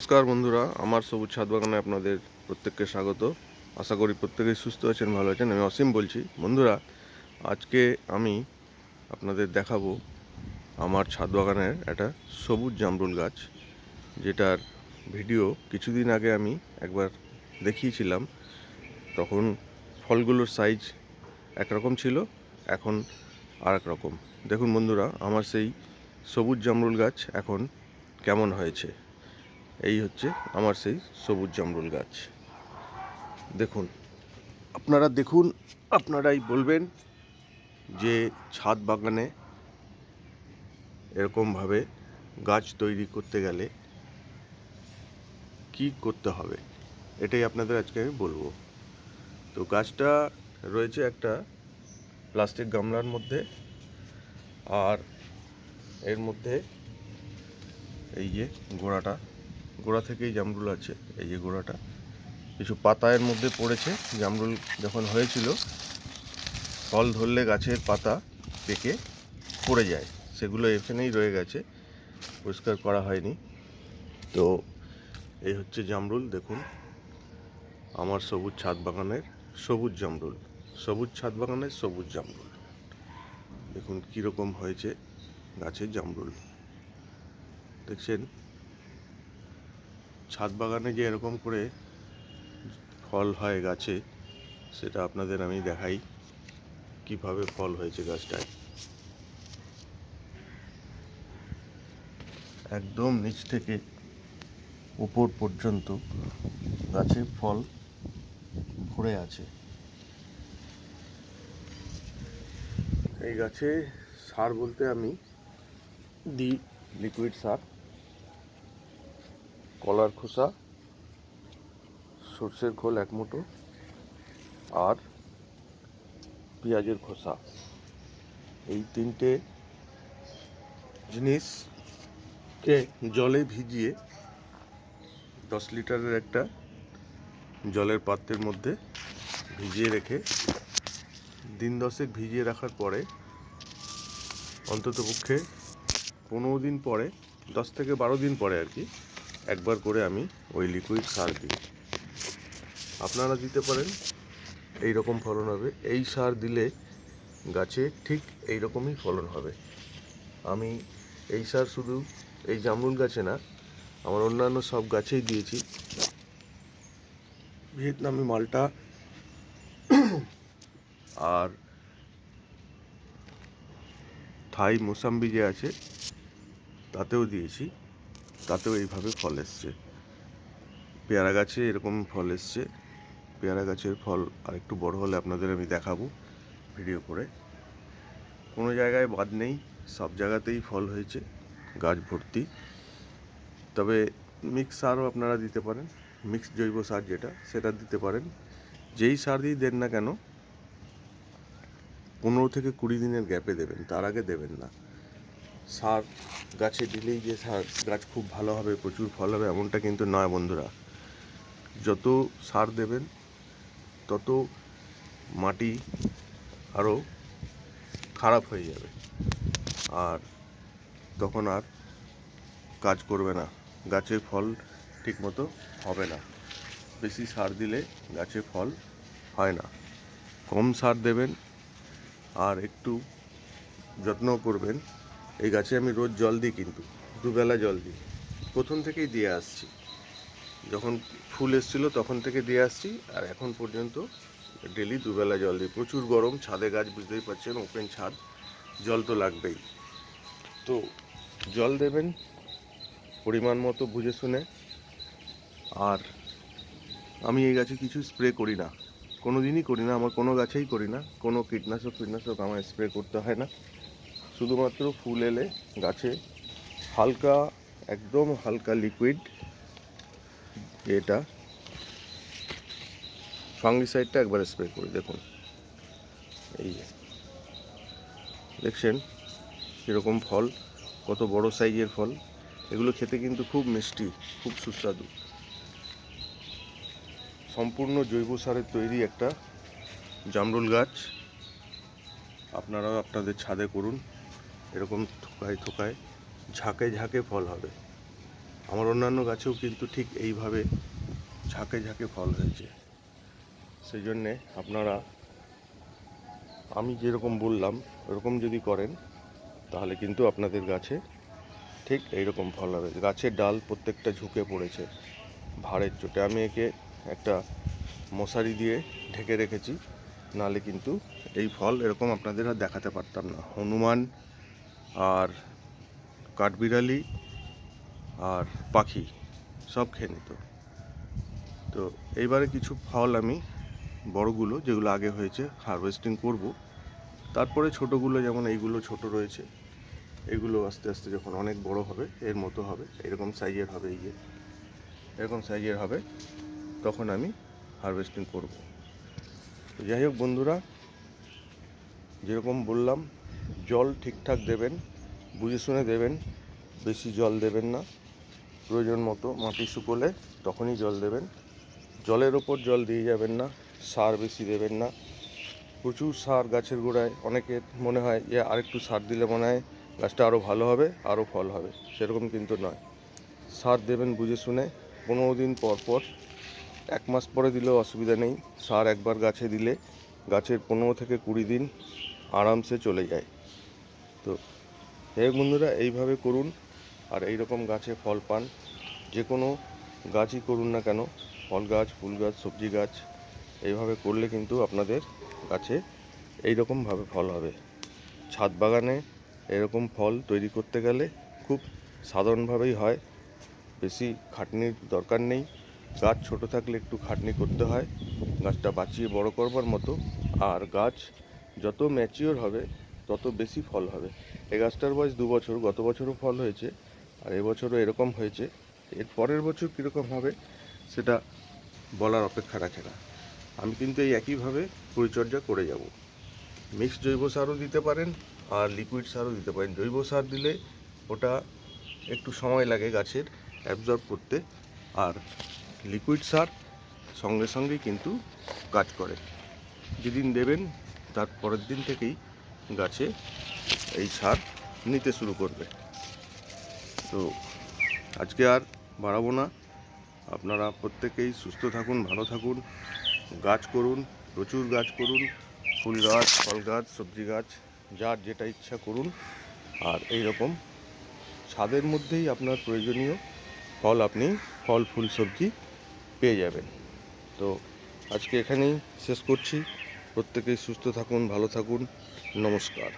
নমস্কার বন্ধুরা, আমার সবুজ ছাদ বাগানে আপনাদের প্রত্যেককে স্বাগত। আশা করি প্রত্যেকেই সুস্থ আছেন, ভালো আছেন। আমি অসীম বলছি। বন্ধুরা, আজকে আমি আপনাদের দেখাবো আমার ছাদ বাগানের একটা সবুজ জামরুল গাছ, যেটার ভিডিও কিছুদিন আগে আমি একবার দেখিয়েছিলাম। তখন ফলগুলোর সাইজ একরকম ছিল, এখন আর এক রকম। দেখুন বন্ধুরা, আমার সেই সবুজ জামরুল গাছ এখন কেমন হয়েছে? এই হচ্ছে আমার সেই সবুজ জামরুল গাছ। দেখুন, আপনারা দেখুন, আপনারাই বলবেন যে ছাদ বাগানে এরকমভাবে গাছ তৈরি করতে গেলে কি করতে হবে, এটাই আপনাদের আজকে আমি বলব। তো গাছটা রয়েছে একটা প্লাস্টিক গামলার মধ্যে, আর এর মধ্যে এই যে গোড়াটা গোড়া থেকেই জামরুল আছে, এই যে গোড়াটা। কিছু পাতা এর মধ্যে পড়েছে, জামরুল যখন হয়েছিল, ফল ধরলে গাছের পাতা পেকে পড়ে যায়, সেগুলো এখানেই রয়ে গেছে, পরিষ্কার করা হয়নি। তো এই হচ্ছে জামরুল, দেখুন, আমার সবুজ ছাদ বাগানের সবুজ জামরুল, সবুজ ছাদ বাগানের সবুজ জামরুল। দেখুন কীরকম হয়েছে গাছের জামরুল। দেখছেন? ছাদ বাগানে যে এরকম করে ফল হয় গাছে, সেটা আপনাদের আমি দেখাই কীভাবে ফল হয়েছে গাছটায়। একদম নিচ থেকে উপর পর্যন্ত গাছে ফল ভরে আছে। এই গাছে সার বলতে আমি দিই লিকুইড সার। কলার খোসা, সর্ষের খোল এক মুঠো, আর পেঁয়াজের খোসা। এই তিনটে জিনিসকে জলে ভিজিয়ে দশ লিটারের একটা জলের পাত্রের মধ্যে ভিজিয়ে রেখে দিন দশেক ভিজিয়ে রাখার পরে অন্ততপক্ষে পনেরো দিন পরে, দশ থেকে বারো দিন পরে আর কি একবার করে আমি ওই লিকুইড সার দিই। আপনারা দিতে পারেন এই রকম ফলন হবে। এই সার দিলে গাছে ঠিক এই রকমই ফলন হবে। আমি এই সার শুধু এই জামরুল গাছে না, আমার অন্যান্য সব গাছেই দিয়েছি। ভিয়েতনামি মালটা আর থাই মোসাম্বি যে আছে, তাতেও দিয়েছি। তাতেও এইভাবে ফল এসছে। পেয়ারা গাছে এরকম ফল এসছে। পেয়ারা গাছের ফল আর একটু বড় হলে আপনাদের আমি দেখাবো ভিডিও করে। কোনো জায়গায় বাদ নেই, সব জায়গাতেই ফল হয়েছে, গাছ ভর্তি। তবে মিক্স সারও আপনারা দিতে পারেন, মিক্স জৈব সার যেটা, সেটা দিতে পারেন। যেই সার দিয়ে দেন না কেন, পনেরো থেকে কুড়ি দিনের গ্যাপে দেবেন, তার আগে দেবেন না। সার গাছে দিলেই যে সার গাছ খুব ভালো হবে, প্রচুর ফল হবে, এমনটা কিন্তু নয় বন্ধুরা। যত সার দেবেন, তত মাটি আরও খারাপ হয়ে যাবে। আর তখন আর কাজ করবে না। গাছের ফল ঠিকমতো হবে না। বেশি সার দিলে গাছে ফল হয় না। কম সার দেবেন আর একটু যত্ন করবেন। এই গাছে আমি রোজ জল দিই কিন্তু, দুবেলা জল দিই। প্রথম থেকেই দিয়ে আসছি। যখন ফুল এসেছিল তখন থেকে দিয়ে আসছি আর এখন পর্যন্ত ডেলি দুবেলা জল দিই। প্রচুর গরম, ছাদে গাছ বুঝতেই পারছেন ওপেন ছাদ, জল তো লাগবেই। তো জল দেবেন, পরিমাণ মতো বুঝে শুনে। আর আমি এই গাছে কিছু স্প্রে করি না। কোনো দিনই করি না, আমার কোনো গাছেই করি না। কোনো কীটনাশক কীটনাশক আমার স্প্রে করতে হয় না। শুধুমাত্র ফুল এলে গাছে হালকা, একদম হালকা লিকুইড এটা ফাঙ্গিসাইডটা একবার স্প্রে করি, দেখুন। এই যে। দেখছেন কীরকম ফল, কত বড় সাইজের ফল। এগুলো খেতে কিন্তু খুব মিষ্টি, খুব সুস্বাদু। সম্পূর্ণ জৈব সারের তৈরি একটা জামরুল গাছ। আপনারাও আপনাদের ছাদে করুন। এরকম থোকায় থোকায় ঝাঁকে ঝাঁকে ফল হবে। আমার অন্যান্য গাছেও কিন্তু ঠিক এইভাবে ঝাঁকে ঝাঁকে ফল হয়েছে। সেই জন্যে আপনারা, আমি যেরকম বললাম, ওরকম যদি করেন, তাহলে কিন্তু আপনাদের গাছে ঠিক এইরকম ফল হবে। গাছের ডাল প্রত্যেকটা ঝুঁকে পড়েছে ভাড়ের চোটে। আমি একে একটা মশারি দিয়ে ঢেকে রেখেছি, নালে কিন্তু এই ফল এরকম আপনাদের আর দেখাতে পারতাম না। হনুমান আর কাঠবিড়ালি আর পাখি সব খেয়ে নিত। তো এইবারে কিছু ফল আমি বড়গুলো, যেগুলো আগে হয়েছে হারভেস্টিং করব। তারপরে ছোটোগুলো যেমন এইগুলো ছোট রয়েছে, এগুলো আস্তে আস্তে যখন অনেক বড় হবে, এর মতো হবে, এরকম সাইজের হবে, এই যে, এরকম সাইজের হবে, তখন আমি হারভেস্টিং করব। যাই হোক বন্ধুরা, যেরকম বললাম জল ঠিকঠাক দেবেন, বুঝে শুনে দেবেন, বেশি জল দেবেন না, প্রয়োজন মতো মাটি শুকোলে তখনই জল দেবেন। জলের ওপর জল দিয়ে যাবেন না, সার বেশি দেবেন না। প্রচুর সার গাছের গোড়ায় অনেকের মনে হয় যে আরেকটু সার দিলে মনে হয় গাছটা আরও ভালো হবে আরও ফল হবে। সেরকম কিন্তু নয়। সার দেবেন বুঝে শুনে, পনেরো দিন পর পর, এক মাস পরে দিলেও অসুবিধা নেই। সার একবার গাছে দিলে গাছের পনেরো থেকে কুড়ি দিন আরামসে চলে যায়। তো এই বন্ধুরা, এইভাবে করুন আর এই রকম গাছে ফল পান। যে কোনো গাছই করুন না কেন, ফল গাছ, ফুল গাছ, সবজি গাছ, এইভাবে করলে কিন্তু আপনাদের গাছে এই রকমভাবে ফল হবে। ছাদ বাগানে এরকম ফল তৈরি করতে গেলে খুব সাধারণভাবেই হয়। বেশি খাটনির দরকার নেই। গাছ ছোট থাকলে একটু খাটনি করতে হয়। গাছটা বাঁচিয়ে বড় করবার মতো। আর গাছ যত ম্যাচিওর হবে তত বেশি ফল হবে। এই গাছটার বয়স দু বছর, গত বছরও ফল হয়েছে, আর এবছরও এরকম হয়েছে। এর পরের বছর কীরকম হবে, সেটা বলার অপেক্ষা রাখে না। আমি কিন্তু এই একইভাবে পরিচর্যা করে যাব। মিক্সড জৈব সারও দিতে পারেন, আর লিকুইড সারও দিতে পারেন। জৈব সার দিলে ওটা একটু সময় লাগে গাছের অ্যাবজর্ব করতে, আর লিকুইড সার সঙ্গে সঙ্গেই কিন্তু কাজ করে। যেদিন দেবেন, তার পরের দিন থেকেই গাছে এই সার নিতে শুরু করবে। তো আজকে আর বাড়াবো না। আপনারা প্রত্যেকেই সুস্থ থাকুন, ভালো থাকুন, গাছ করুন, প্রচুর গাছ করুন, ফুল গাছ, ফল গাছ, সবজি গাছ, যার যেটা ইচ্ছা করুন। আর এই রকম ছাদের মধ্যেই আপনার প্রয়োজনীয় ফল আপনি ফল, ফুল, সবজি পেয়ে যাবেন। তো আজকে এখানেই শেষ করছি। প্রত্যেকেই সুস্থ থাকুন ভালো থাকুন। নমস্কার।